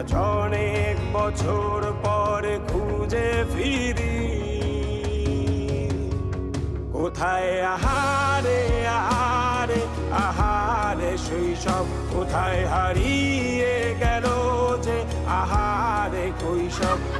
আজ অনেক বছর পরে খুঁজে ফিরি। কোথায় আহারে আহারে আহারে শৈশব কোথায় হারিয়ে গেল যে আহারে কৈশব